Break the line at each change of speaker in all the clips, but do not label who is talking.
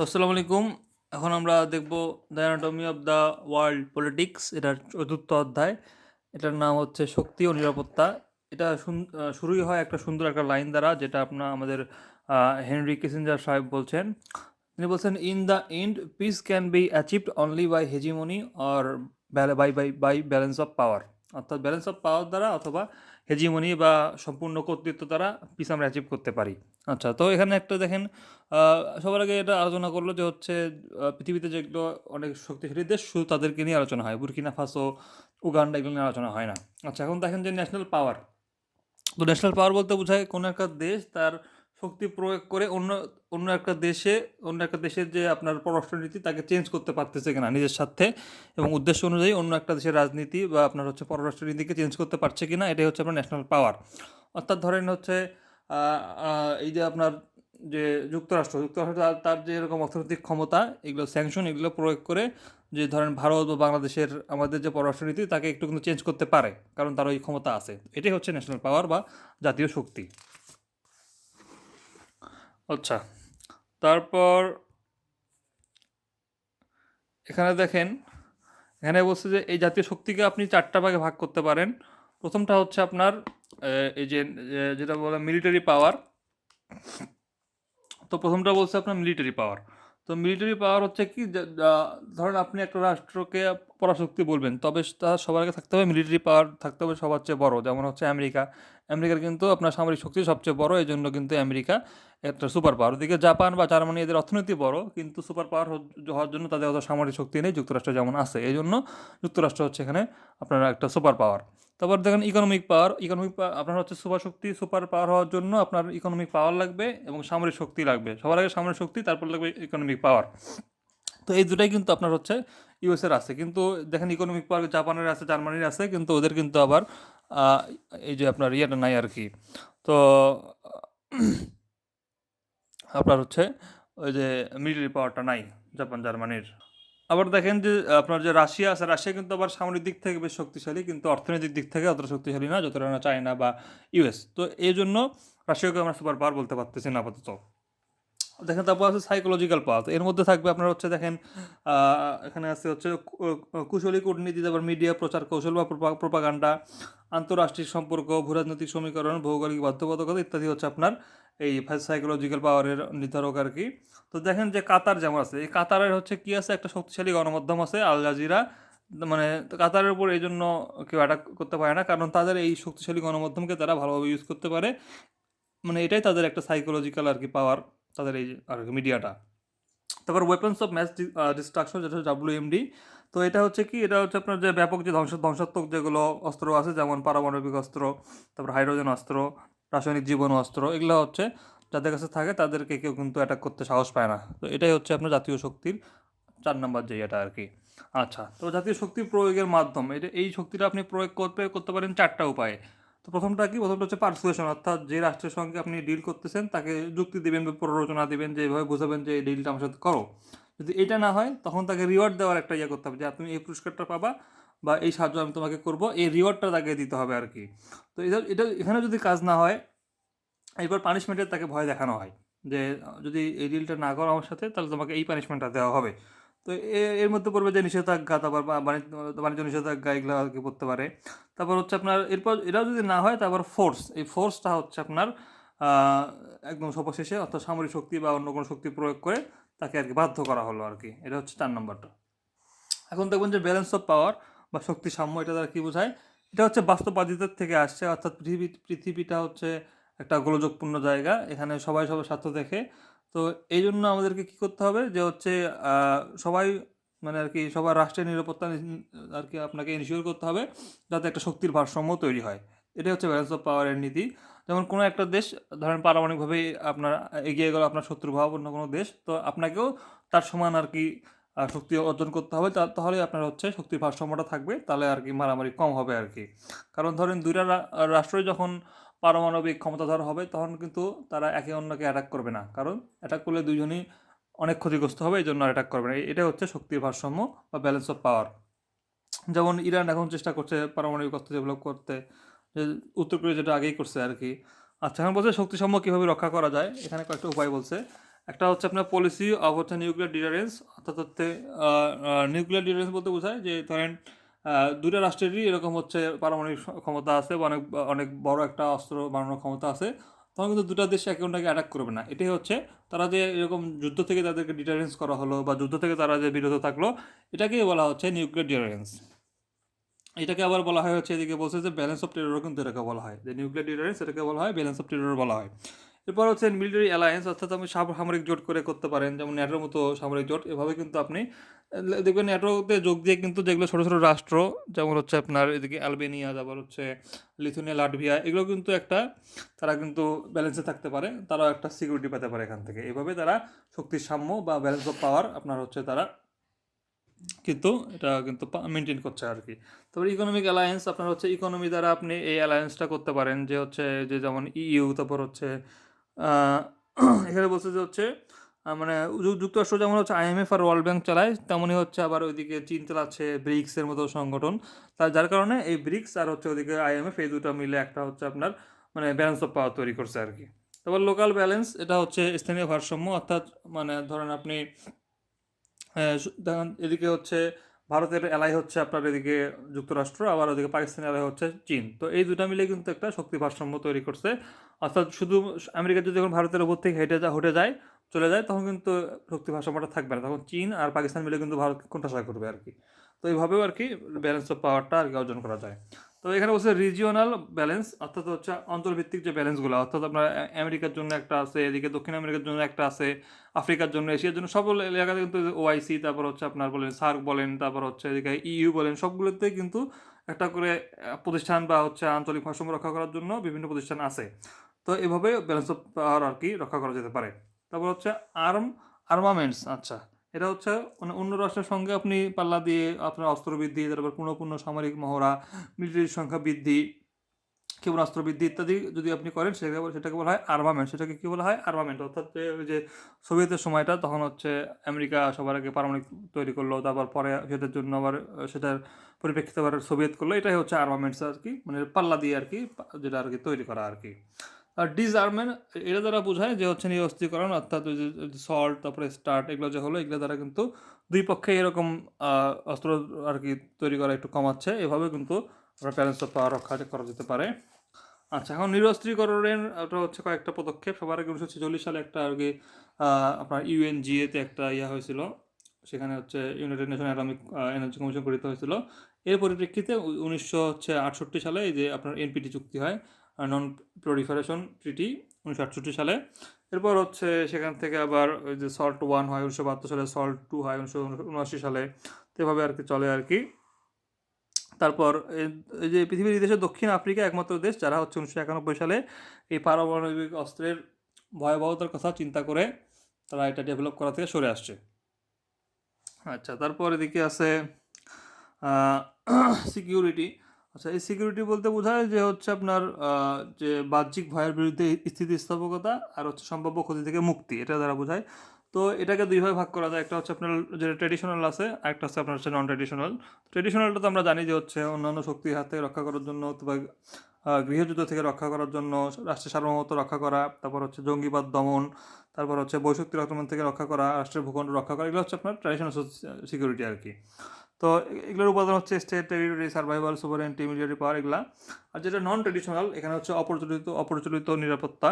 আসসালামু আলাইকুম এখন আমরা দেখব the of the world politics, এটার চতুর্থ অধ্যায়। এটার নাম হচ্ছে শক্তি ও নিরাপত্তা। এটা শুরুই হয় একটা সুন্দর একটা লাইন দ্বারা, যেটা আপনার, আমাদের হেনরি কিসিঞ্জার সাহেব বলছেন। তিনি বলছেন, in the end, peace can be achieved only by hegemony or by by by balance of power. অর্থাৎ ব্যালেন্স অফ পাওয়ার দ্বারা অথবা হেজিমনি বা সম্পূর্ণ কর্তৃত্ব তারা পিস আমরা অ্যাচিভ করতে পারি। আচ্ছা তো এখানে একটা দেখেন সবার আগে এটা আলোচনা করল যে হচ্ছে পৃথিবীতে যেগুলো অনেক শক্তিশালী দেশ, শুধু তাদেরকে নিয়ে আলোচনা হয়। বুরকিনা ফাসো, উগান্ডা এগুলো নিয়ে আলোচনা হয় না। আচ্ছা এখন দেখেন যে ন্যাশনাল পাওয়ার তো ন্যাশনাল পাওয়ার বলতে বোঝায় কোনো একটা দেশ তার শক্তি প্রয়োগ করে অন্য অন্য একটা দেশে, অন্য একটা দেশের যে আপনার পররাষ্ট্রনীতি তাকে চেঞ্জ করতে পারতেছে কিনা নিজের স্বার্থে এবং উদ্দেশ্য অনুযায়ী অন্য একটা দেশের রাজনীতি বা আপনার হচ্ছে পররাষ্ট্রনীতিকে চেঞ্জ করতে পারছে কিনা এটাই হচ্ছে আপনার ন্যাশনাল পাওয়ার অর্থাৎ ধরেন হচ্ছে এই যে আপনার যে যুক্তরাষ্ট্র যুক্তরাষ্ট্র তার- তার যে এরকম অর্থনৈতিক ক্ষমতা, এগুলো স্যাংশন এগুলো প্রয়োগ করে যে ধরেন ভারত বা বাংলাদেশের আমাদের যে পররাষ্ট্রনীতি তাকে একটু কিন্তু চেঞ্জ করতে পারে, কারণ তার ওই ক্ষমতা আছে। এটাই হচ্ছে ন্যাশনাল পাওয়ার বা জাতীয় শক্তি। আচ্ছা। তারপর এখানে দেখেন, এখানে বলছে যে এই জাতীয় শক্তিকে আপনি চারটা ভাগে ভাগ করতে পারেন। প্রথমটা হচ্ছে আপনার এই যে যেটা বলে মিলিটারি পাওয়ার তো প্রথমটা বলছে আপনার মিলিটারি পাওয়ার তো মিলিটারি পাওয়ার হচ্ছে কি ধরেন আপনি একটা রাষ্ট্রকে পরাশক্তি বলবেন, তবে তার সবার আগে থাকতে হবে মিলিটারি পাওয়ার থাকতে হবে সবার চেয়ে বড়। যেমন হচ্ছে আমেরিকা। আমেরিকার কিন্তু আপনার সামরিক শক্তি সবচেয়ে বড় এই জন্য কিন্তু আমেরিকা। একটা সুপার পাওয়ার। ওদিকে জাপান বা জার্মানি এদের অর্থনীতি বড়, কিন্তু সুপার পাওয়ার হওয়ার জন্য তাদের অত সামরিক শক্তি নেই, যুক্তরাষ্ট্র যেমন আছে। এই জন্য যুক্তরাষ্ট্র হচ্ছে এখানে আপনার একটা সুপার পাওয়ার। তারপর দেখেন ইকোনমিক পাওয়ার ইকোনমিক আপনার হচ্ছে সুপার শক্তি, সুপার পাওয়ার হওয়ার জন্য আপনার ইকোনমিক পাওয়ার লাগবে এবং সামরিক শক্তি লাগবে। সবার আগে সামরিক শক্তি, তারপর লাগবে ইকোনমিক পাওয়ার তো এই দুটাই কিন্তু আপনার হচ্ছে ইউএসের আছে। কিন্তু দেখেন ইকোনমিক পাওয়ার জাপানের আছে, জার্মানির আছে, কিন্তু ওদের কিন্তু আবার এই যে আপনার ইয়েটা নাই আর কি। তো আপনার হচ্ছে ওই যে মিডিল পাওয়ারটা নাই, জাপান, জার্মানির। আবার দেখেন যে, আপনার যে রাশিয়া আছে, রাশিয়া কিন্তু আবার সামরিক দিক থেকে বেশ শক্তিশালী, কিন্তু অর্থনৈতিক দিক থেকে অতটা শক্তিশালী না, যতটা না চায়না বা ইউএস তো এই জন্য রাশিয়াকে আমরা সুপার পাওয়ার বলতে পারতেছি না আপাতত। দেখেন তারপর আছে সাইকোলজিক্যাল পাওয়ার এর মধ্যে থাকবে আপনার হচ্ছে দেখেন এখানে আছে হচ্ছে কুশলী কূটনীতি, তারপর মিডিয়া প্রচার কৌশল বা প্রোপাগান্ডা আন্তরাষ্ট্রিক সম্পর্ক, ভূরাজনৈতিক সমীকরণ, ভৌগোলিক বাধ্যবাধকতা ইত্যাদি হচ্ছে আপনার এই সাইকোলজিক্যাল পাওয়ারের নির্ধারক আর কি। তো দেখেন যে কাতার যেমন আছে, এই কাতারের হচ্ছে কি আছে? একটা শক্তিশালী গণমাধ্যম আছে, আল জাজিরা। মানে কাতারের উপর এই জন্য কেউ অ্যাটাক করতে পারে না, কারণ তাদের এই শক্তিশালী গণমাধ্যমকে তারা ভালোভাবে ইউজ করতে পারে। মানে এটাই তাদের একটা সাইকোলজিক্যাল আর কি পাওয়ার তাদের এই, আর কি, মিডিয়াটা। তারপর ওয়েপন্স অফ ম্যাচ ডিস্ট্রাকশন যেটা হচ্ছে ডাব্লিউএমডি তো এটা হচ্ছে কি, এটা হচ্ছে আপনার যে ব্যাপক যে ধ্বংস, ধ্বংসাত্মক যেগুলো অস্ত্র আছে, যেমন পারমাণবিক অস্ত্র, তারপর হাইড্রোজেন অস্ত্র, রাসায়নিক জীবন অস্ত্র, এগুলো হচ্ছে যাদের কাছে থাকে তাদেরকে কেউ কিন্তু অ্যাটাক করতে সাহস পায় না। তো এটাই হচ্ছে আপনার জাতীয় শক্তির চার নাম্বার যে এটা আর কি। আচ্ছা তো জাতীয় শক্তি প্রয়োগের মাধ্যম এটা এই শক্তিটা আপনি প্রয়োগ করতে করতে পারেন চারটা উপায়ে। তো প্রথমটা কি? প্রথমটা হচ্ছে পারসুয়েশন, অর্থাৎ যে রাষ্ট্রের সঙ্গে আপনি ডিল করতেছেন, তাকে যুক্তি দিবেন বা প্ররোচনা দেবেন যে এভাবে বোঝাবেন যে এই ডিলটা আমার সাথে করো। যদি এটা না হয়, তখন তাকে রিওয়ার্ড দেওয়ার একটা ইয়ে করতে হবে যে তুমি এই পুরস্কারটা পাবা বা এই সাহায্য আমি তোমাকে করব। এই রিওয়ার্ডটা তাকে দিতে হবে আর কি। তো এটা এটা এখানে যদি কাজ না হয়, এরপর পানিশমেন্টের তাকে ভয় দেখানো হয় যে, যদি এই ডিলটা না করো আমার সাথে, তাহলে তোমাকে এই পানিশমেন্টটা দেওয়া হবে। তো এর মধ্যে পড়বে যে নিষেধাজ্ঞা, তারপর বাণিজ্য নিষেধাজ্ঞা এগুলো আর কি পড়তে পারে। তারপর হচ্ছে আপনার এরপর এটাও যদি না হয়, তারপর ফোর্স এই ফোর্সটা হচ্ছে আপনার একদম সর্বশেষে অর্থাৎ সামরিক শক্তি বা অন্য কোনো শক্তি প্রয়োগ করে তাকে আর কি বাধ্য করা হলো আর কি। এটা হচ্ছে চার নম্বরটা। এখন দেখবেন যে ব্যালেন্স অফ পাওয়ার বা শক্তি সাম্য এটা তারা কী বোঝায়? এটা হচ্ছে বাস্তববাদিতার থেকে আসছে, অর্থাৎ পৃথিবী, পৃথিবীটা হচ্ছে একটা গোলযোগপূর্ণ জায়গা। এখানে সবাই সবার স্বার্থ দেখে। তো এই জন্য আমাদেরকে কী করতে হবে যে হচ্ছে সবাই মানে আর কি সবার রাষ্ট্রের নিরাপত্তা আর কি আপনাকে ইনশিওর করতে হবে যাতে একটা শক্তির ভারসাম্য তৈরি হয়। এটাই হচ্ছে ব্যালেন্স অফ পাওয়ারের নীতি। যেমন কোনো একটা দেশ, ধরেন পারমাণবিকভাবে আপনার এগিয়ে গেল আপনার শত্রু ভাব অন্য কোনো দেশ, তো আপনাকেও তার সমান আর কি শক্তি অর্জন করতে হবে। তাহলে আপনার হচ্ছে শক্তির ভারসাম্যটা থাকবে, তাহলে আর কি মারামারি কম হবে আর কি। কারণ ধরেন দুইটা রাষ্ট্রই যখন পারমাণবিক ক্ষমতাধর হবে, তখন কিন্তু তারা একে অন্যকে অ্যাটাক করবে না। কারণ অ্যাটাক করলে দুইজনই অনেক ক্ষতিগ্রস্ত হবে, এই জন্য অ্যাটাক করবে না। এটা হচ্ছে শক্তির ভারসাম্য বা ব্যালেন্স অফ পাওয়ার যেমন ইরান এখন চেষ্টা করছে পারমাণবিক অস্ত্র ডেভেলপ করতে, যে উত্তর কোরিয়া যেটা আগেই করছে আর কি আচ্ছা এখন বলছে শক্তিসমূহ কীভাবে রক্ষা করা যায়? এখানে কয়েকটা উপায় বলছে। একটা হচ্ছে আপনার পলিসি অফ হচ্ছে নিউক্লিয়ার ডিটারেন্স অর্থাৎ হচ্ছে নিউক্লিয়ার ডিটারেন্স বলতে বোঝায় যে ধরেন দুটা রাষ্ট্রেরই এরকম হচ্ছে পারমাণবিক ক্ষমতা আছে বা অনেক অনেক বড় একটা অস্ত্র বানানোর ক্ষমতা আছে। তখন কিন্তু দুটা দেশ একে অন্যকে অ্যাটাক করবে না। এটাই হচ্ছে তারা যে এরকম যুদ্ধ থেকে তাদেরকে ডিটারেন্স করা হলো বা যুদ্ধ থেকে তারা যে বিরত থাকল, এটাকেই বলা হচ্ছে নিউক্লিয়ার ডিটারেন্স এটাকে আবার বলা হয় হচ্ছে, এদিকে বলছে যে ব্যালেন্স অফ টেররও কিন্তু এটাকে বলা হয়। যে নিউক্লিয়ার ডিটারেন্স এটাকে বলা হয় ব্যালেন্স অফ টেরর বলা হয়। এরপর হচ্ছে মিলিটারি অ্যালায়েন্স অর্থাৎ আপনি সামরিক জোট করে করতে পারেন, যেমন ন্যাটোর মতো সামরিক জোট। এভাবে কিন্তু আপনি দেখবেন ন্যাটোতে যোগ দিয়ে কিন্তু যেগুলো ছোটো ছোটো রাষ্ট্র, যেমন হচ্ছে আপনার এদিকে অ্যালবেনিয়া তারপর হচ্ছে লিথুনিয়া, লাটভিয়া, এগুলো কিন্তু একটা, তারা কিন্তু ব্যালেন্সে থাকতে পারে, তারাও একটা সিকিউরিটি পেতে পারে এখান থেকে। এভাবে তারা শক্তির সাম্য বা ব্যালেন্স অফ পাওয়ার আপনার হচ্ছে তারা কিন্তু এটা কিন্তু মেনটেন করছে আর কি। তারপর ইকোনমিক অ্যালায়েন্স আপনার হচ্ছে ইকোনমি দ্বারা আপনি এই অ্যালায়েন্সটা করতে পারেন, যে হচ্ছে, যে যেমন ইইউ তারপর হচ্ছে এখানে বলছে যে হচ্ছে মানে যুক্তরাষ্ট্র যেমন হচ্ছে আইএমএফ আর ওয়ার্ল্ড ব্যাংক চালায়, তেমনই হচ্ছে আবার ওইদিকে চীন চালাচ্ছে ব্রিক্সের মতো সংগঠন। তার যার কারণে এই ব্রিক্স আর হচ্ছে ওইদিকে আইএমএফ, এই দুটো মিলে একটা হচ্ছে আপনার মানে ব্যালেন্স অফ পাওয়ার তৈরি করছে আর কি। তারপর লোকাল ব্যালেন্স এটা হচ্ছে স্থানীয় ভারসাম্য, অর্থাৎ মানে ধরেন আপনি এদিকে হচ্ছে ভারতের এলাই হচ্ছে আপনার এদিকে যুক্তরাষ্ট্র, আবার ওদিকে পাকিস্তানের এলাই হচ্ছে চীন। তো এই দুটা মিলে কিন্তু একটা শক্তি ভারসাম্য তৈরি করছে। অর্থাৎ শুধু আমেরিকা যদি এখন ভারতের ওপর থেকে হেঁটে যা, হটে যায়, চলে যায়, তখন কিন্তু শক্তি ভারসাম্যটা থাকবে না। তখন চীন আর পাকিস্তান মিলে কিন্তু ভারত কোনটা করবে আর কি। তো এইভাবেও আর কি ব্যালেন্স অফ পাওয়ারটা আর কি অর্জন করা যায়। তো এখানে বলছে রিজিওনাল ব্যালেন্স অর্থাৎ হচ্ছে অঞ্চলভিত্তিক যে ব্যালেন্সগুলো অর্থাৎ আপনার আমেরিকার জন্য একটা আছে, এদিকে দক্ষিণ আমেরিকার জন্য একটা আছে, আফ্রিকার জন্য, এশিয়ার জন্য, সব এলাকাতে কিন্তু ওআইসি তারপর হচ্ছে আপনার বলেন সার্ক বলেন, তারপর হচ্ছে এদিকে ইইউ বলেন, সবগুলোতে কিন্তু একটা করে প্রতিষ্ঠান বা হচ্ছে আঞ্চলিক ভারসাম্য রক্ষা করার জন্য বিভিন্ন প্রতিষ্ঠান আছে। তো এভাবে ব্যালেন্স অফ পাওয়ার আর কি রক্ষা করা যেতে পারে। তারপর হচ্ছে আর্ম আর্মামেন্টস আচ্ছা। এটা হচ্ছে মানে অন্য রাষ্ট্রের সঙ্গে আপনি পাল্লা দিয়ে আপনার অস্ত্র বৃদ্ধি, তারপর পূর্ণপূর্ণ সামরিক মহড়া মিলিটারির সংখ্যা বৃদ্ধি ক্ষেপণাস্ত্র বৃদ্ধি ইত্যাদি যদি আপনি করেন, সেটাকে সেটাকে বলা হয় আর্মামেন্ট সেটাকে কী বলা হয়? আর্মামেন্ট অর্থাৎ যে সোভিয়েতের সময়টা, তখন হচ্ছে আমেরিকা সবার আগে পারমাণবিক তৈরি করল, তারপর পরে সেটার জন্য আবার সেটার পরিপ্রেক্ষিতে আবার সোভিয়েত করল। এটাই হচ্ছে আর্মামেন্টস আর কি মানে পাল্লা দিয়ে আর কি, যেটা আর কি তৈরি করা আর কি। আর ডিসআর্মেন্ট এটা দ্বারা বোঝায় যে হচ্ছে নিরস্ত্রীকরণ, অর্থাৎ ওই যে সল্ট তারপরে স্টার্ট এগুলো যে হলো, এগুলো দ্বারা কিন্তু দুই পক্ষে এরকম অস্ত্র আর কি তৈরি করা একটু কমাচ্ছে। এভাবে কিন্তু আমরা প্যারেন্টস অফ পাওয়ার রক্ষা করা যেতে পারে। আচ্ছা এখন নিরস্ত্রীকরণের ওটা হচ্ছে কয়েকটা পদক্ষেপ। সবার আগে উনিশশো ছেচল্লিশ সালে একটা আর কি আপনার ইউএনজিএতে একটা ইয়া হয়েছিল। সেখানে হচ্ছে United Nation atomic energy commission গঠিত হয়েছিল। এর পরিপ্রেক্ষিতে উনিশশো হচ্ছে আটষট্টি সালে এই যে আপনার এনপিটি চুক্তি হয় নন প্রলিফারেশন ট্রিটি উনিশশো আটষট্টি সালে। এরপর হচ্ছে সেখান থেকে আবার ওই যে সল্ট ওয়ান হয়, উনিশশো বাহাত্তর সালে সল্ট টু হয়, উনিশশো উনআশি সালে। এভাবে আর কি চলে আর কি। তারপর এই যে পৃথিবীর দেশে দক্ষিণ আফ্রিকা একমাত্র দেশ, যারা হচ্ছে উনিশশো একানব্বই সালে এই পারমাণবিক অস্ত্রের ভয়াবহতার কথা চিন্তা করে তারা এটা ডেভেলপ করা থেকে সরে আসছে। আচ্ছা তারপর এদিকে আছে সিকিউরিটি আচ্ছা এই সিকিউরিটি বলতে বোঝায় যে হচ্ছে আপনার যে বাহ্যিক ভয়ের বিরুদ্ধে স্থিতিস্থাপকতা আর হচ্ছে সম্ভাব্য ক্ষতি থেকে মুক্তি, এটা দ্বারা বোঝায়। তো এটাকে দুইভাবে ভাগ করা যায়, একটা হচ্ছে আপনার যেটা ট্রেডিশনাল আছে একটা হচ্ছে আপনার হচ্ছে নন ট্রেডিশনাল ট্রেডিশনালটা তো আমরা জানি যে হচ্ছে অন্যান্য শক্তির হাত থেকে রক্ষা করার জন্য অথবা গৃহযুদ্ধ থেকে রক্ষা করার জন্য রাষ্ট্রের সার্বভৌমত্ব রক্ষা করা, তারপর হচ্ছে জঙ্গিবাদ দমন, তারপর হচ্ছে বৈশক্তির আক্রমণ থেকে রক্ষা করা, রাষ্ট্রের ভূখণ্ড রক্ষা করা, এগুলো হচ্ছে আপনার ট্র্যাডিশনাল সিকিউরিটি আর কি। তো এগুলোর উপাদান হচ্ছে state territory survival sovereignty military power এগুলা। আর যেটা নন ট্রেডিশনাল এখানে হচ্ছে অপ্রচলিত অপ্রচলিত নিরাপত্তা।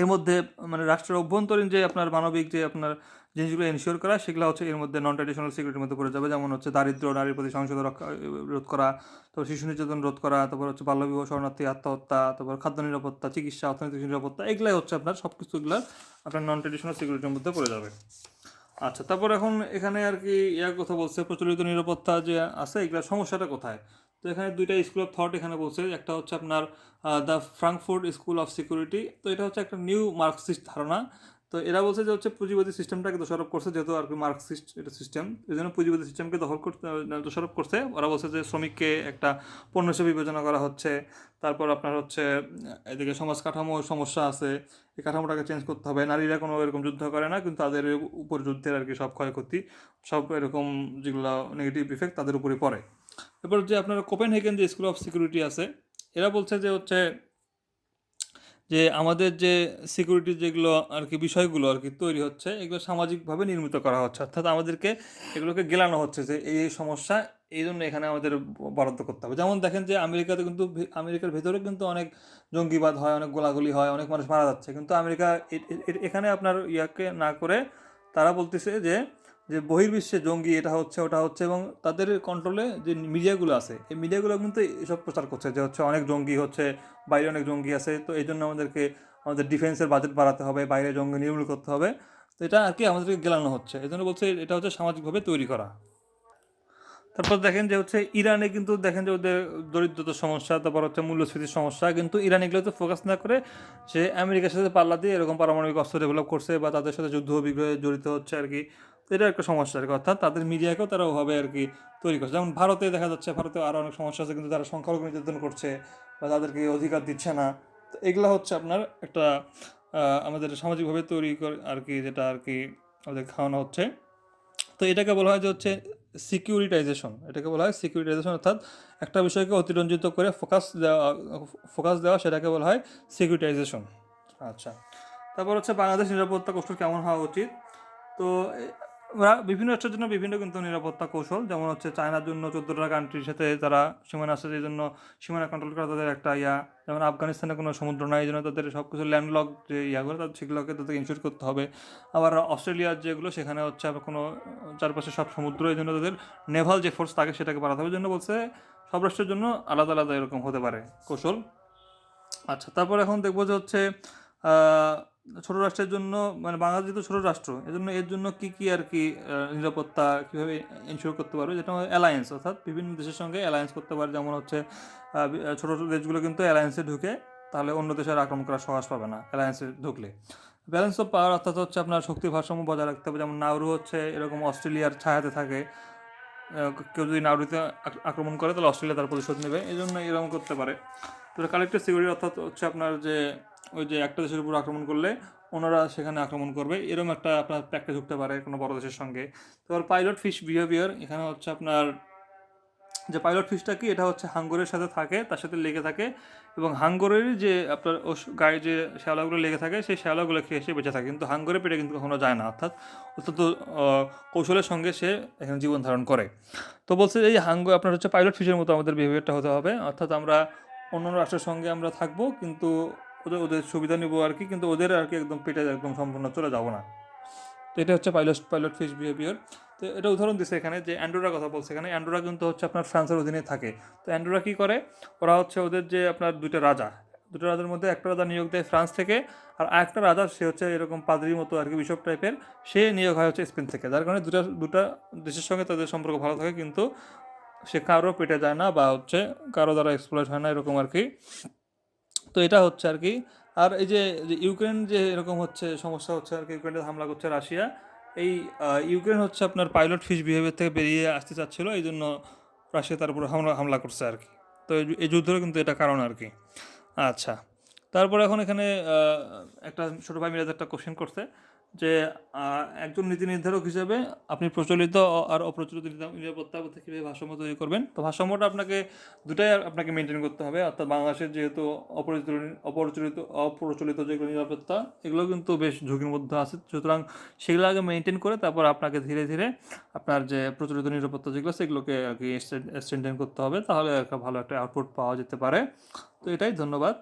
এর মধ্যে মানে রাষ্ট্রের অভ্যন্তরীণ যে আপনার মানবিক যে আপনার জিনিসগুলো এনশিওর করা, সেগুলো হচ্ছে এর মধ্যে নন ট্রেডিশনাল সিকিউরিটির মধ্যে পড়ে যাবে। যেমন হচ্ছে দারিদ্র নারীর প্রতি সহিংসতা রক্ষা, রোধ করা, তারপর শিশু নির্যাতন রোধ করা, তারপর হচ্ছে বাল্যবিবাহ শরণার্থী, আত্মহত্যা, তারপর খাদ্য নিরাপত্তা, চিকিৎসা, অর্থনৈতিক নিরাপত্তা, এগুলাই হচ্ছে আপনার সব কিছুগুলো আপনার নন ট্রেডিশনাল সিকিউরিটির মধ্যে পড়ে যাবে। আচ্ছা তারপর এখন এখানে আর কি ইয়ার কথা বলছে, প্রচলিত নিরাপত্তা যে আছে এগুলোর সমস্যাটা কোথায়? তো এখানে দুইটা স্কুল অফ থট এখানে বলছে, একটা হচ্ছে আপনার the Frankfurt school of security তো এটা হচ্ছে একটা নিউ মার্কসিস্ট ধারণা। তো এরা বলছে যে হচ্ছে পুঁজিবাদী সিস্টেমটাকে দোষারোপ করছে, যেহেতু আর কি মার্কসিস্ট এটা সিস্টেম এই জন্য পুঁজিবাদী সিস্টেমকে দখল করতে দোষারোপ করছে। ওরা বলছে যে শ্রমিককে একটা পণ্য হিসেবে বিবেচনা করা হচ্ছে, তারপর আপনার হচ্ছে, এদিকে সমাজ কাঠামো সমস্যা আছে এই কাঠামোটাকে চেঞ্জ করতে হবে। নারীরা কোনো এরকম যুদ্ধ করে না, কিন্তু তাদের উপর যুদ্ধের আর কি সব ক্ষয়ক্ষতি, সব এরকম যেগুলো নেগেটিভ ইফেক্ট তাদের উপরে পড়ে। এরপর যে আপনার কোপেন হেগেন যে স্কুল অফ সিকিউরিটি আছে, এরা বলছে যে হচ্ছে যে আমাদের যে সিকিউরিটি যেগুলো আর কি বিষয়গুলো আর কি তৈরি হচ্ছে, এগুলো সামাজিকভাবে নির্মিত করা হচ্ছে। অর্থাৎ আমাদেরকে এগুলোকে গেলানো হচ্ছে যে এই সমস্যা, এই জন্য এখানে আমাদের বরাদ্দ করতে হবে। যেমন দেখেন যে আমেরিকাতে কিন্তু আমেরিকার ভেতরে কিন্তু অনেক জঙ্গিবাদ হয়, অনেক গোলাগুলি হয়, অনেক মানুষ মারা যাচ্ছে। কিন্তু আমেরিকা এখানে আপনার ইয়াকে না করে তারা বলতেছে যে যে বহির্বিশ্বে জঙ্গি, এটা হচ্ছে, ওটা হচ্ছে, এবং তাদের কন্ট্রোলে যে মিডিয়াগুলো আছে, এই মিডিয়াগুলো কিন্তু এসব প্রচার করছে যে হচ্ছে অনেক জঙ্গি হচ্ছে, বাইরে অনেক জঙ্গি আছে, তো এই জন্য আমাদেরকে, আমাদের ডিফেন্সের বাজেট বাড়াতে হবে, বাইরে জঙ্গি নির্মূল করতে হবে, তো এটা আর কি আমাদেরকে গেলানো হচ্ছে, এই জন্য বলছে এটা হচ্ছে সামাজিকভাবে তৈরি করা। তারপর দেখেন যে হচ্ছে ইরানে কিন্তু দেখেন যে ওদের দরিদ্রতার সমস্যা, তারপর হচ্ছে মূল্যস্ফীতির সমস্যা, কিন্তু ইরান এগুলোতে ফোকাস না করে সে আমেরিকার সাথে পাল্লা দিয়ে এরকম পারমাণবিক অস্ত্র ডেভেলপ করছে, বা তাদের সাথে যুদ্ধ বিগ্রহে জড়িত হচ্ছে আর কি। তো এটা একটা সমস্যা আর কি অর্থাৎ তাদের মিডিয়াকেও তারা ওভাবে আর কি তৈরি করছে। যেমন ভারতে দেখা যাচ্ছে, ভারতে আরও অনেক সমস্যা আছে, কিন্তু তারা সংখ্যালঘু নির্যাতন করছে বা তাদেরকে অধিকার দিচ্ছে না, তো এগুলো হচ্ছে আপনার একটা আমাদের সামাজিকভাবে তৈরি করে আর কি যেটা আর কি আমাদের খাওয়ানো হচ্ছে। তো এটাকে বলা হয় যে হচ্ছে সিকিউরিটাইজেশন এটাকে বলা হয় সিকিউরিটাইজেশন অর্থাৎ একটা বিষয়কে অতিরঞ্জিত করে ফোকাস দেওয়া ফোকাস দেওয়া, সেটাকে বলা হয় সিকিউরিটাইজেশন আচ্ছা। তারপর হচ্ছে বাংলাদেশ নিরাপত্তা কৌশল কেমন হওয়া উচিত? তো ওরা বিভিন্ন রাষ্ট্রের জন্য বিভিন্ন কিন্তু নিরাপত্তা কৌশল, যেমন হচ্ছে চায়নার জন্য চোদ্দোটা কান্ট্রির সাথে তারা সীমানা আছে এই জন্য সীমানা কন্ট্রোল করা তাদের একটা ইয়া। যেমন আফগানিস্তানে কোনো সমুদ্র নাই, এই জন্য তাদের সব কিছু ল্যান্ডলক যে ইয়াগুলো, তাদের সেগুলোকে তাদেরকে ইনশিওর করতে হবে। আবার অস্ট্রেলিয়ার যেগুলো, সেখানে হচ্ছে আবার কোনো চারপাশে সব সমুদ্র, এই জন্য তাদের নেভাল যে ফোর্স থাকে সেটাকে বাড়াতে হবে। জন্য বলছে সব রাষ্ট্রের জন্য আলাদা আলাদা এরকম হতে পারে কৌশল। আচ্ছা তারপর এখন দেখব যে হচ্ছে ছোট রাষ্ট্রের জন্য মানে বাংলাদেশ যেহেতু ছোট রাষ্ট্র, এজন্য এর জন্য কি কি আর কি নিরাপত্তা কীভাবে ইনশিওর করতে পারবে? যেটা অ্যালায়েন্স অর্থাৎ বিভিন্ন দেশের সঙ্গে অ্যালায়েন্স করতে পারে। যেমন হচ্ছে ছোট ছোট দেশগুলো কিন্তু অ্যালায়েন্সে ঢুকে, তাহলে অন্য দেশের আক্রমণ করা সহজ পাবে না অ্যালায়েন্সে ঢুকলে। ব্যালেন্স অফ পাওয়ার অর্থাৎ হচ্ছে আপনার শক্তি ভারসাম্য বজায় রাখতে হবে। যেমন নাউরু হচ্ছে, এরকম অস্ট্রেলিয়ার ছায়াতে থাকে কেউ যদি নাউরুতে আক্রমণ করে, তাহলে অস্ট্রেলিয়া তার প্রতিশোধ নেবে। এই জন্য এরকম করতে পারে। তো কালেক্টিভ সিকিউরিটি অর্থাৎ হচ্ছে আপনার যে ওই যে একটা দেশের উপর আক্রমণ করলে ওনারা সেখানে আক্রমণ করবে। এরকম একটা আপনার প্যাকেজ ঢুকতে পারে কোনো বড় দেশের সঙ্গে। তারপর পাইলট ফিশ বিহেভিয়ার এখানে হচ্ছে আপনার যে পাইলট ফিশটা কি, এটা হচ্ছে হাঙ্গরের সাথে থাকে, তার সাথে লেগে থাকে এবং হাঙ্গরের যে আপনার গায়ে যে শ্যাওলাগুলো লেগে থাকে, সেই শ্যাওলাগুলো খেয়ে সে বেঁচে থাকে। কিন্তু হাঙ্গরের পেটে কিন্তু কখনো যায় না, অর্থাৎ অত্যন্ত কৌশলের সঙ্গে সে এখানে জীবন ধারণ করে। তো বলছে এই হাঙ্গ, আপনার হচ্ছে পাইলট ফিশের মতো আমাদের বিহেভিয়ারটা হতে হবে। অর্থাৎ আমরা অন্য রাষ্ট্রের সঙ্গে আমরা থাকব, কিন্তু ওদের ওদের সুবিধা নিবো আর কি, কিন্তু ওদের আর কি একদম পেটে একদম সম্পূর্ণ চলে যাব না। তো এটা হচ্ছে পাইলট পাইলট ফিশ বিহেভিয়ার তো এটা উদাহরণ দিচ্ছে এখানে যে অ্যান্ড্রোরার কথা বলছে। এখানে অ্যান্ড্রোরা কিন্তু হচ্ছে আপনার ফ্রান্সের অধীনে থাকে। তো অ্যান্ড্রোরা কী করে? ওরা হচ্ছে ওদের যে আপনার দুইটা রাজা দুটো রাজার মধ্যে একটা রাজা নিয়োগ দেয় ফ্রান্স থেকে, আর আরেকটা রাজা সে হচ্ছে এরকম পাদ্রির মতো আর কি বিশপ টাইপের, সে নিয়োগ হয় হচ্ছে স্পেন থেকে। যার কারণে দুটা দুটা দেশের সঙ্গে তাদের সম্পর্ক ভালো থাকে, কিন্তু সে কারও পেটে যায় না বা হচ্ছে কারও দ্বারা এক্সপ্লয়েট হয় না, এরকম আর কি। তো এটা হচ্ছে আর কি আর এই যে ইউক্রেন যে এরকম হচ্ছে, সমস্যা হচ্ছে আর কি ইউক্রেনে হামলা করছে রাশিয়া। এই ইউক্রেন হচ্ছে আপনার পাইলট ফিশ বিহেভিয়ার থেকে বেরিয়ে আসতে চাচ্ছিলো এই জন্য রাশিয়া তার উপর হামলা হামলা করছে আর কি তো এই যুদ্ধের কিন্তু এটা কারণ আর কি আচ্ছা। তারপর এখন এখানে একটা ছোটো ভাই মিরাজ একটা কোশ্চেন করছে। যে একজন নীতি নির্ধারক হিসেবে আপনি প্রচলিত আর অপ্রচলিত নিরাপত্তা কীভাবে ভারসাম্য তৈরি করবেন? তো ভারসাম্যটা আপনাকে দুটাই আপনাকে মেনটেন করতে হবে। অর্থাৎ বাংলাদেশের যেহেতু অপরিচিত অপরিচালিত, অপ্রচলিত যেগুলো নিরাপত্তা, এগুলো কিন্তু বেশ ঝুঁকির মধ্যে আছে। সুতরাং সেগুলো আগে মেনটেন করে তারপর আপনাকে ধীরে ধীরে আপনার যে প্রচলিত নিরাপত্তা যেগুলো সেগুলোকে আর কি করতে হবে। তাহলে একটা ভালো একটা আউটপুট পাওয়া যেতে পারে। তো এটাই ধন্যবাদ।